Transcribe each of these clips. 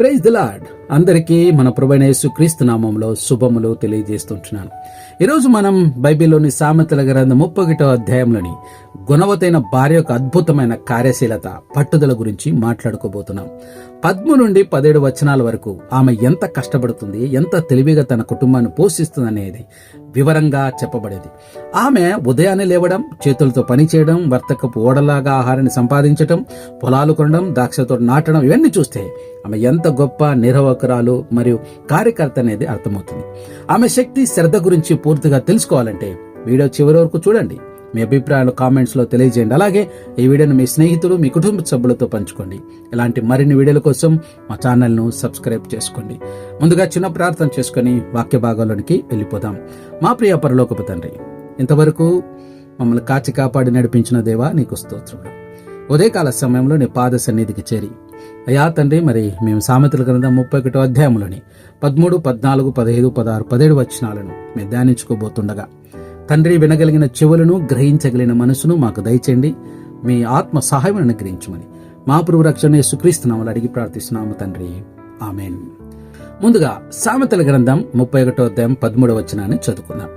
Praise the lord. అందరికీ మన ప్రభైన క్రీస్తు నామంలో శుభములు తెలియజేస్తుంటున్నాను. ఈరోజు మనం బైబిల్లోని సామెతల గ్రంథం ముప్పొకటో అధ్యాయంలోని గుణవతైన భార్య యొక్క అద్భుతమైన కార్యశీలత పట్టుదల గురించి మాట్లాడుకోబోతున్నాం. పద్ము నుండి పదిహేడు వచనాల వరకు ఆమె ఎంత కష్టపడుతుంది ఎంత తెలివిగా తన కుటుంబాన్ని పోషిస్తుంది అనేది వివరంగా చెప్పబడేది. ఆమె ఉదయాన్నే లేవడం చేతులతో పని చేయడం వర్తకపు ఓడలాగా ఆహారాన్ని సంపాదించడం పొలాలు కొనడం ద్రాక్షతో నాటడం ఇవన్నీ చూస్తే ఆమె ఎంత గొప్ప నిర్వాహకురాలు మరియు కార్యకర్త అనేది అర్థమవుతుంది. ఆమె శక్తి శ్రద్ధ గురించి పూర్తిగా తెలుసుకోవాలంటే వీడియో చివరి వరకు చూడండి. మీ అభిప్రాయాలు కామెంట్స్లో తెలియజేయండి. అలాగే ఈ వీడియోను మీ స్నేహితులు మీ కుటుంబ సభ్యులతో పంచుకోండి. ఇలాంటి మరిన్ని వీడియోల కోసం మా ఛానల్ను సబ్స్క్రైబ్ చేసుకోండి. ముందుగా చిన్న ప్రార్థన చేసుకుని వాక్య భాగంలోనికి వెళ్ళిపోదాం. మా ప్రియ పరలోకపు తండ్రి ఇంతవరకు మమ్మల్ని కాచి కాపాడి నడిపించిన దేవా నీకు స్తోత్రుడు ఉదయకాల సమయంలో నీ పాద సన్నిధికి చేరి అయా తండ్రి మరి మేము సామెతల గ్రంథం ముప్పై ఒకటో అధ్యాయంలోని పదమూడు పద్నాలుగు పదహైదు పదహారు పదిహేడు వచనాలను మేము ధ్యానించుకోబోతుండగా తండ్రి వినగలిగిన చెవులను గ్రహించగలిగిన మనసును మాకు దయచేయండి. మీ ఆత్మ సహాయం అనుగ్రహించమని మా ప్రభు రక్షణ సుక్రీస్తున్నామని అడిగి ప్రార్థిస్తున్నాము తండ్రి. ఆమెన్. ముందుగా సామెతల గ్రంథం ముప్పై ఒకటో అధ్యాయం పదమూడవ వచనాన్ని చదువుకున్నాం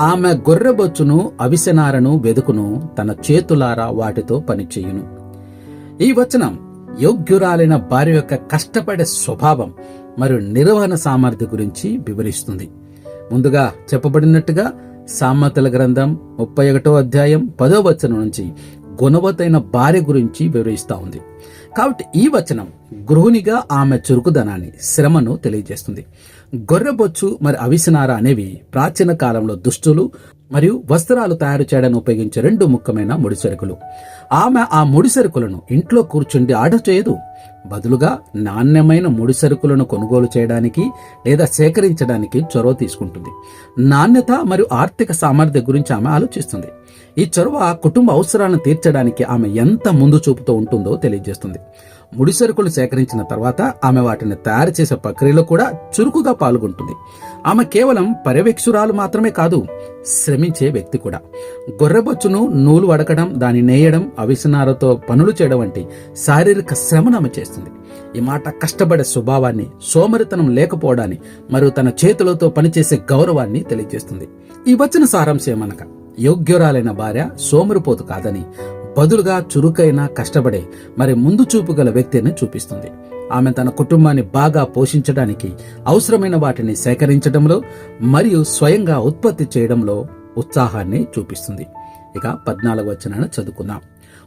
ఆమె గొర్రెబొచ్చును అవిసెనారను వెదుకును తన చేతులారా వాటితో పనిచేయును. ఈ వచనం యోగ్యురాలైన భార్య యొక్క కష్టపడే స్వభావం మరియు నిర్వహణ సామర్థ్యం గురించి వివరిస్తుంది. ముందుగా చెప్పబడినట్టుగా సామెతల గ్రంథం ముప్పై ఒకటో అధ్యాయం పదో వచనం నుంచి గుణవతైన భార్య గురించి వివరిస్తూ ఉంది. కాబట్టి ఈ వచనం గృహిణిగా ఆమె చురుకుదనాన్ని శ్రమను తెలియజేస్తుంది. గొర్రెబొచ్చు మరి అవిసనార అనేవి ప్రాచీన కాలంలో దుస్తులు మరియు వస్త్రాలు తయారు చేయడానికి ఉపయోగించే రెండు ముఖ్యమైన ముడిసరుకులు ఆమె ఆ ముడిసరుకులను ఇంట్లో కూర్చుండి ఆర్డర్ చేయదు. బదులుగా నాణ్యమైన ముడిసరుకులను కొనుగోలు చేయడానికి లేదా సేకరించడానికి చొరవ తీసుకుంటుంది. నాణ్యత మరియు ఆర్థిక సామర్థ్యం గురించి ఆమె ఆలోచిస్తుంది. ఈ చొరవ కుటుంబ అవసరాలను తీర్చడానికి ఆమె ఎంత ముందు చూపుతూ ఉంటుందో తెలియజేస్తుంది. ముడిసరుకులు సేకరించిన తర్వాత ఆమె వాటిని తయారు చేసే ప్రక్రియలో కూడా చురుకుగా పాల్గొంటుంది. ఆమె కేవలం పర్యవేక్షురాలు మాత్రమే కాదు శ్రమించే వ్యక్తి కూడా. గొర్రెబొచ్చును నూలు వడకడం దాన్ని నేయడం అవిసనారతో పనులు చేయడం వంటి శారీరక శ్రమను ఆమె చేస్తుంది. ఈ మాట కష్టపడే స్వభావాన్ని సోమరితనం లేకపోవడాన్ని మరియు తన చేతులతో పనిచేసే గౌరవాన్ని తెలియజేస్తుంది. ఈ వచ్చిన సారాంశం అనగా యోగ్యురాలైన భార్య సోమరిపోతు కాదని బదులుగా చురుకైన కష్టపడే మరి ముందు చూపు గల వ్యక్తిని చూపిస్తుంది. ఆమె తన కుటుంబాన్ని బాగా పోషించడానికి అవసరమైన వాటిని సేకరించడంలో మరియు స్వయంగా ఉత్పత్తి చేయడంలో ఉత్సాహాన్ని చూపిస్తుంది. ఇక పద్నాలుగు వచనాన్ని చదువుకుందాం.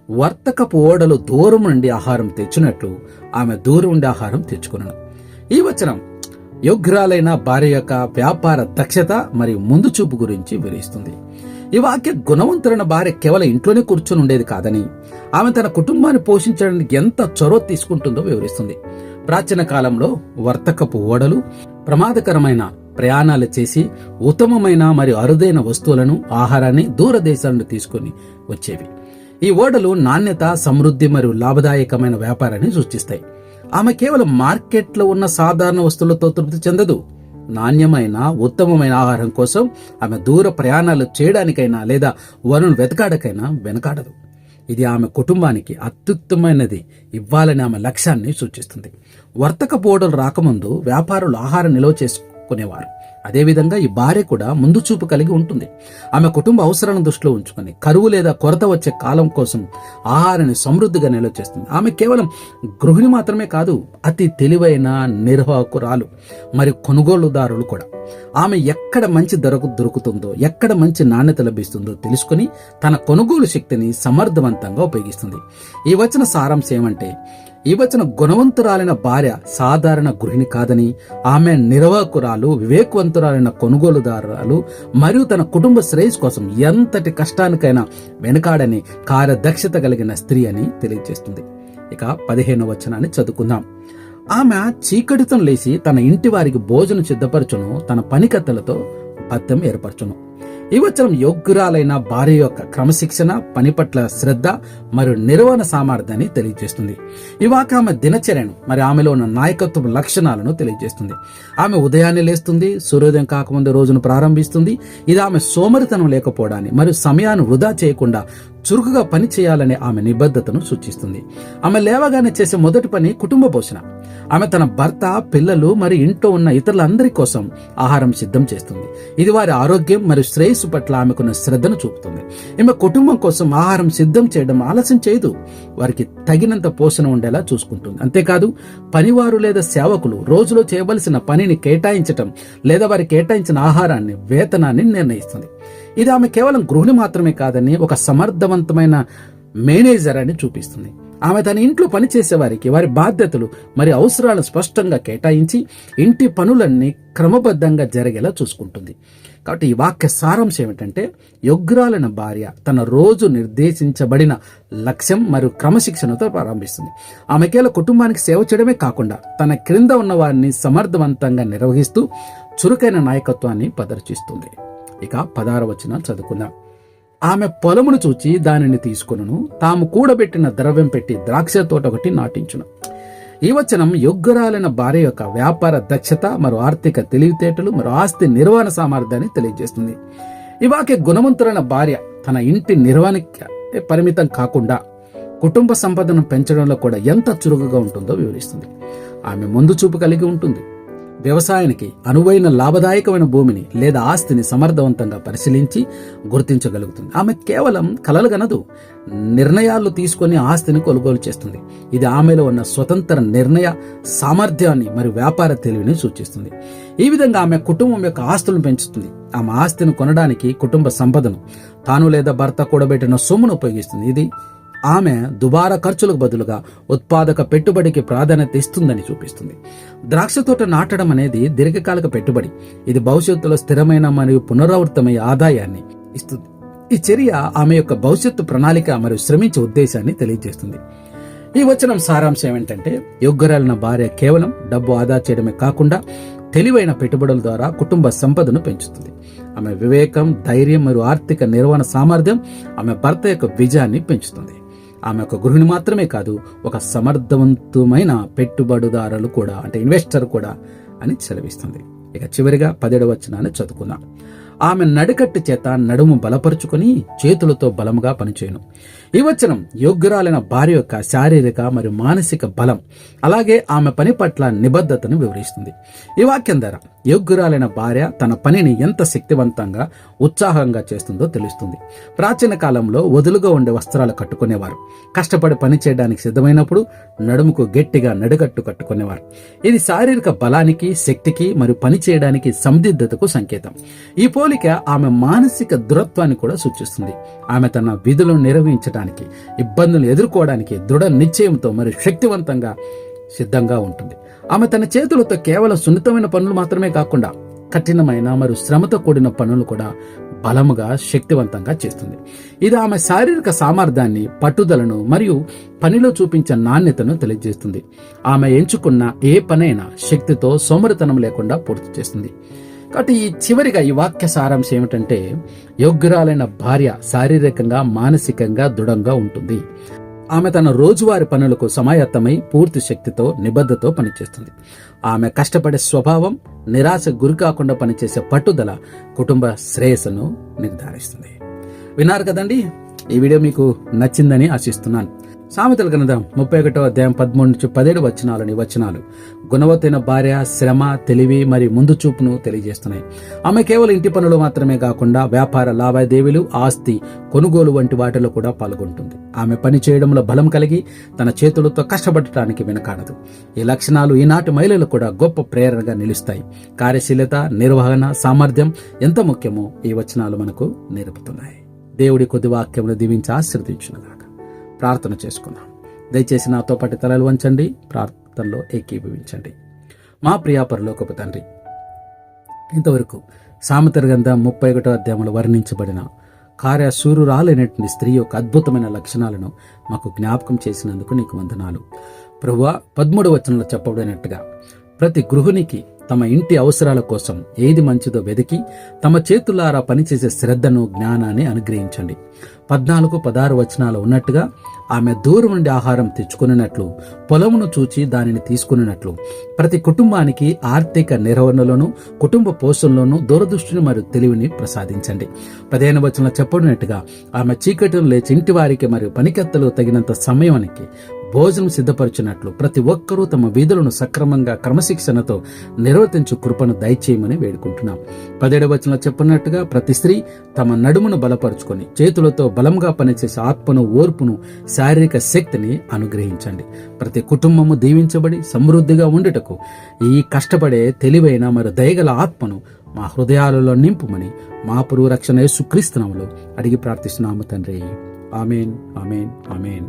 వర్తకపు ఓడలు దూరం నుండి ఆహారం తెచ్చినట్లు ఆమె దూరం నుండి ఆహారం తెచ్చుకున్నాను. ఈ వచనం యోగ్రాలైన భార్య యొక్క వ్యాపార దక్షత మరియు ముందు చూపు గురించి వివరిస్తుంది. ఈ వాక్య గుణవంతులైన భార్య కేవలం ఇంట్లోనే కూర్చొని ఉండేది కాదని ఆమె తన కుటుంబాన్ని పోషించడానికి ఎంత చొరవ తీసుకుంటుందో వివరిస్తుంది. ప్రాచీన కాలంలో వర్తకపు ఓడలు ప్రమాదకరమైన ప్రయాణాలు చేసి ఉత్తమమైన మరియు అరుదైన వస్తువులను ఆహారాన్ని దూరదేశాల నుండి తీసుకొని వచ్చేవి. ఈ ఓడలు నాణ్యత సమృద్ధి మరియు లాభదాయకమైన వ్యాపారాన్ని సూచిస్తాయి ఆమె కేవలం మార్కెట్లో ఉన్న సాధారణ వస్తువులతో తృప్తి చెందదు. నాణ్యమైన ఉత్తమమైన ఆహారం కోసం ఆమె దూర ప్రయాణాలు చేయడానికైనా లేదా వరుణ్ వెతకాడకైనా వెనకాడదు. ఇది ఆమె కుటుంబానికి అత్యుత్తమైనది. ఇవ్వాలని ఆమె లక్ష్యాన్ని సూచిస్తుంది. వర్తక పోడలు రాకముందు వ్యాపారులు ఆహారం నిల్వ చేసుకునేవారు. అదేవిధంగా ఈ భార్య కూడా ముందు చూపు కలిగి ఉంటుంది. ఆమె కుటుంబ అవసరాలను దృష్టిలో ఉంచుకొని కరువు లేదా కొరత వచ్చే కాలం కోసం ఆహారాన్ని సమృద్ధిగా నిల్వ చేస్తుంది. ఆమె కేవలం గృహిణి మాత్రమే కాదు అతి తెలివైన నిర్వాహకురాలు మరి కొనుగోలుదారులు కూడా. ఆమె ఎక్కడ మంచి ధరకు దొరుకుతుందో ఎక్కడ మంచి నాణ్యత లభిస్తుందో తెలుసుకుని తన కొనుగోలు శక్తిని సమర్థవంతంగా ఉపయోగిస్తుంది. ఈ వచ్చిన సారాంశం ఏమంటే ఈ గుణవంతురాలైన భార్య సాధారణ గృహిణి కాదని ఆమె నిర్వాహకురాలు వివేకవంతురాలైన కొనుగోలుదారురాలు మరియు తన కుటుంబ శ్రేయస్ కోసం ఎంతటి కష్టానికైనా వెనకాడని కార్యదక్షత కలిగిన స్త్రీ అని తెలియజేస్తుంది. ఇక పదిహేను వచనాన్ని చదువుకుందాం. ఆమె చీకటితో లేచి తన ఇంటి వారికి భోజనం సిద్ధపరచును తన పనికత్తెలతో పత్యం ఏర్పరచును. ఈ వచనం యోగ్యురాలైన భార్య యొక్క క్రమశిక్షణ పని పట్ల శ్రద్ధ మరియు నిర్వహణ సామర్థ్యాన్ని తెలియజేస్తుంది. ఇవాక ఆమె దినచర్యను మరి ఆమెలో ఉన్న నాయకత్వ లక్షణాలను తెలియజేస్తుంది. ఆమె ఉదయాన్నే లేస్తుంది సూర్యోదయం కాకముందు రోజును ప్రారంభిస్తుంది. ఇది ఆమె సోమరితనం లేకపోవడాన్ని మరియు సమయాన్ని వృధా చేయకుండా చురుకుగా పని చేయాలనే ఆమె నిబద్ధతను సూచిస్తుంది. ఆమె లేవగానే చేసే మొదటి పని కుటుంబ పోషణ. ఆమె తన భర్త పిల్లలు మరి ఇంట్లో ఉన్న ఇతరులందరి కోసం ఆహారం సిద్ధం చేస్తుంది. ఇది వారి ఆరోగ్యం మరియు యేసు పట్ల ఆమెకున్న శ్రద్ధను చూపుతుంది. ఈమె కుటుంబం కోసం ఆహారం సిద్ధం చేయడం ఆలస్యం చేయదు. వారికి తగినంత పోషణ ఉండేలా చూసుకుంటుంది. అంతేకాదు పనివారు లేదా సేవకులు రోజులో చేయవలసిన పనిని కేటాయించటం లేదా వారి కేటాయించిన ఆహారాన్ని వేతనాన్ని నిర్ణయిస్తుంది. ఇది ఆమె కేవలం గృహిణి మాత్రమే కాదని ఒక సమర్థవంతమైన మేనేజర్ అని చూపిస్తుంది. ఆమె తన ఇంట్లో పనిచేసేవారికి వారి బాధ్యతలు మరి అవసరాలను స్పష్టంగా కేటాయించి ఇంటి పనులన్నీ క్రమబద్ధంగా జరిగేలా చూసుకుంటుంది. కాబట్టి ఈ వాక్య సారాంశం ఏమిటంటే యోగ్రాలైన భార్య తన రోజు నిర్దేశించబడిన లక్ష్యం మరియు క్రమశిక్షణతో ప్రారంభిస్తుంది. ఆమె కుటుంబానికి సేవ చేయడమే కాకుండా తన క్రింద ఉన్న వారిని సమర్థవంతంగా నిర్వహిస్తూ చురుకైన నాయకత్వాన్ని ప్రదర్శిస్తుంది. ఇక పదార చదువుకుందాం. ఆమె పొలమును చూచి దానిని తీసుకును తాము కూడబెట్టిన ద్రవ్యం పెట్టి ద్రాక్ష తోట ఒకటి నాటించును. ఈ వచనం యోగ్యురాలైన భార్య యొక్క వ్యాపార దక్షత మరియు ఆర్థిక తెలివితేటలు మరో ఆస్తి నిర్వహణ సామర్థ్యాన్ని తెలియజేస్తుంది. ఇవాకే గుణవంతులైన భార్య తన ఇంటి నిర్వహణకి పరిమితం కాకుండా కుటుంబ సంపదను పెంచడంలో కూడా ఎంత చురుకుగా ఉంటుందో వివరిస్తుంది. ఆమె ముందు చూపు కలిగి ఉంటుంది. వ్యవసాయానికి అనువైన లాభదాయకమైన భూమిని లేదా ఆస్తిని సమర్థవంతంగా పరిశీలించి గుర్తించగలుగుతుంది. ఆమె కేవలం కలలు గనదు నిర్ణయాలు తీసుకొని ఆస్తిని కొనుగోలు చేస్తుంది. ఇది ఆమెలో ఉన్న స్వతంత్ర నిర్ణయ సామర్థ్యాన్ని మరియు వ్యాపార తెలివిని సూచిస్తుంది. ఈ విధంగా ఆమె కుటుంబం యొక్క ఆస్తులను పెంచుతుంది. ఆమె ఆస్తిని కొనడానికి కుటుంబ సంపదను తాను లేదా భర్త కూడబెట్టిన సొమ్మును ఉపయోగిస్తుంది. ఇది ఆమె దుబారా ఖర్చులకు బదులుగా ఉత్పాదక పెట్టుబడికి ప్రాధాన్యత ఇస్తుందని చూపిస్తుంది. ద్రాక్ష తోట నాటడం అనేది దీర్ఘకాలిక పెట్టుబడి. ఇది భవిష్యత్తులో స్థిరమైన మరియు పునరావృతమయ్యే ఆదాయాన్ని ఇస్తుంది. ఈ చర్య ఆమె యొక్క భవిష్యత్తు ప్రణాళిక మరియు శ్రమించే ఉద్దేశాన్ని తెలియజేస్తుంది. ఈ వచనం సారాంశం ఏమిటంటే యోగ్యరాలిన భార్య కేవలం డబ్బు ఆదా చేయడమే కాకుండా తెలివైన పెట్టుబడుల ద్వారా కుటుంబ సంపదను పెంచుతుంది. ఆమె వివేకం ధైర్యం మరియు ఆర్థిక నిర్వహణ సామర్థ్యం ఆమె భర్త యొక్క విజయాన్ని పెంచుతుంది. ఆమె ఒక గృహిణి మాత్రమే కాదు ఒక సమర్థవంతమైన పెట్టుబడిదారులు కూడా అంటే ఇన్వెస్టర్ కూడా అని సెలవిస్తుంది. ఇక చివరిగా పదిహేడవ వచనాన్ని చదువుకుందాం. ఆమె నడికట్టు చేత నడుము బలపరుచుకొని చేతులతో బలముగా పనిచేయను. ఈ వచనం యోగ్యురాలైన భార్య యొక్క శారీరక మరియు మానసిక బలం అలాగే ఆమె పని పట్ల నిబద్ధతను వివరిస్తుంది. ఈ వాక్యం ద్వారా యోగ్యురాలైన భార్య తన పనిని ఎంత శక్తివంతంగా ఉత్సాహంగా చేస్తుందో తెలుస్తుంది. ప్రాచీన కాలంలో వదులుగా ఉండే వస్త్రాలు కట్టుకునేవారు. కష్టపడి పని చేయడానికి సిద్ధమైనప్పుడు నడుముకు గట్టిగా నడుగట్టు కట్టుకునేవారు. ఇది శారీరక బలానికి శక్తికి మరియు పని చేయడానికి సందిగ్ధతకు సంకేతం. ఈ పోలిక ఆమె మానసిక దృఢత్వాన్ని కూడా సూచిస్తుంది. ఆమె తన విధులను నిర్వహించడానికి ఇబ్బందులు ఎదుర్కోవడానికి దృఢ నిశ్చయంతో మరియు శక్తివంతంగా సిద్ధంగా ఉంటుంది. ఆమె తన చేతులతో కేవలం సున్నితమైన పనులు మాత్రమే కాకుండా కఠినమైన మరియు శ్రమతో కూడిన పనులు కూడా బలముగా శక్తివంతంగా చేస్తుంది. ఇది ఆమె శారీరక సామర్థ్యాన్ని పట్టుదలను మరియు పనిలో చూపించే నాణ్యతను తెలియజేస్తుంది. ఆమె ఎంచుకున్న ఏ పనైనా శక్తితో సోమరితనం లేకుండా పూర్తి చేస్తుంది. కాబట్టి ఈ చివరిగా ఈ వాక్య సారాంశం ఏమిటంటే యోగ్యురాలైన భార్య శారీరకంగా మానసికంగా దృఢంగా ఉంటుంది. ఆమె తన రోజువారి పనులకు సమాయత్తమై పూర్తి శక్తితో నిబద్ధతో పనిచేస్తుంది. ఆమె కష్టపడే స్వభావం నిరాశ గురి కాకుండా పనిచేసే పట్టుదల కుటుంబ శ్రేయస్సును నిర్ధారిస్తుంది. విన్నారు కదండి? ఈ వీడియో మీకు నచ్చిందని ఆశిస్తున్నాను. సామెతల గ్రంథం ముప్పై ఒకటో అధ్యాయం పదమూడు నుంచి పదిహేడు వచనాలని వచనాలు. గుణవత్తైన భార్య శ్రమ తెలివి మరియు ముందు చూపును తెలియజేస్తున్నాయి. ఆమె కేవలం ఇంటి పనులు మాత్రమే కాకుండా వ్యాపార లావాదేవీలు ఆస్తి కొనుగోలు వంటి వాటిలో కూడా పాల్గొంటుంది. ఆమె పని చేయడంలో బలం కలిగి తన చేతులతో కష్టపడటానికి వెనకాడదు. ఈ లక్షణాలు ఈనాటి మహిళలు కూడా గొప్ప ప్రేరణగా నిలుస్తాయి. కార్యశీలత నిర్వహణ సామర్థ్యం ఎంత ముఖ్యమో ఈ వచనాలు మనకు నేర్పుతున్నాయి. దేవుడి కొద్ది వాక్యములు దీవించి ఆశీర్వదించునుగాక. ప్రార్థన చేసుకుందాం దయచేసి నాతో పాటు తలలు వంచండి ప్రార్థనలో ఏకీభవించండి. మా ప్రియాపరలోకపు తండ్రి ఇంతవరకు సామెతల గంధ ముప్పై ఒకటో అధ్యాయంలో వర్ణించబడిన కార్యశూరురాలైనటువంటి స్త్రీ యొక్క అద్భుతమైన లక్షణాలను మాకు జ్ఞాపకం చేసినందుకు నీకు వందనాలు. ప్రభువ పదమూడు వచనంలో చెప్పబడినట్టుగా ప్రతి గృహిణికి తమ ఇంటి అవసరాల కోసం ఏది మంచిదో వెతికి తమ చేతులారా పనిచేసే శ్రద్ధను జ్ఞానాన్ని అనుగ్రహించండి. పద్నాలుగు పదహారు వచనాలు ఉన్నట్టుగా ఆమె దూరం నుండి ఆహారం తెచ్చుకున్నట్లు పొలమును చూచి దానిని తీసుకున్నట్లు ప్రతి కుటుంబానికి ఆర్థిక నిర్వహణలోను కుటుంబ పోషణలోను దూరదృష్టిని మరియు తెలివిని ప్రసాదించండి. పదిహేను వచనంలో చెప్పడినట్టుగా ఆమె చీకటిని లేచి ఇంటి వారికి మరియు పనికెత్తలు తగినంత సమయానికి భోజనం సిద్ధపరచినట్లు ప్రతి ఒక్కరూ తమ విధులను సక్రమంగా క్రమశిక్షణతో నిర్వర్తించు కృపను దయచేయమని వేడుకుంటున్నాం. పదేడవ వచనంలో చెప్పినట్టుగా ప్రతి స్త్రీ తమ నడుమును బలపరుచుకొని చేతులతో బలంగా పనిచేసే ఆత్మను ఓర్పును శారీరక శక్తిని అనుగ్రహించండి. ప్రతి కుటుంబము దీవించబడి సమృద్ధిగా ఉండుటకు ఈ కష్టపడే తెలివైన మరి దయగల ఆత్మను మా హృదయాలలో నింపుమని మా పురుగు రక్షణ యేసుక్రీస్తునాములో అడిగి ప్రార్థిస్తున్నాము తండ్రి. Amen amen amen.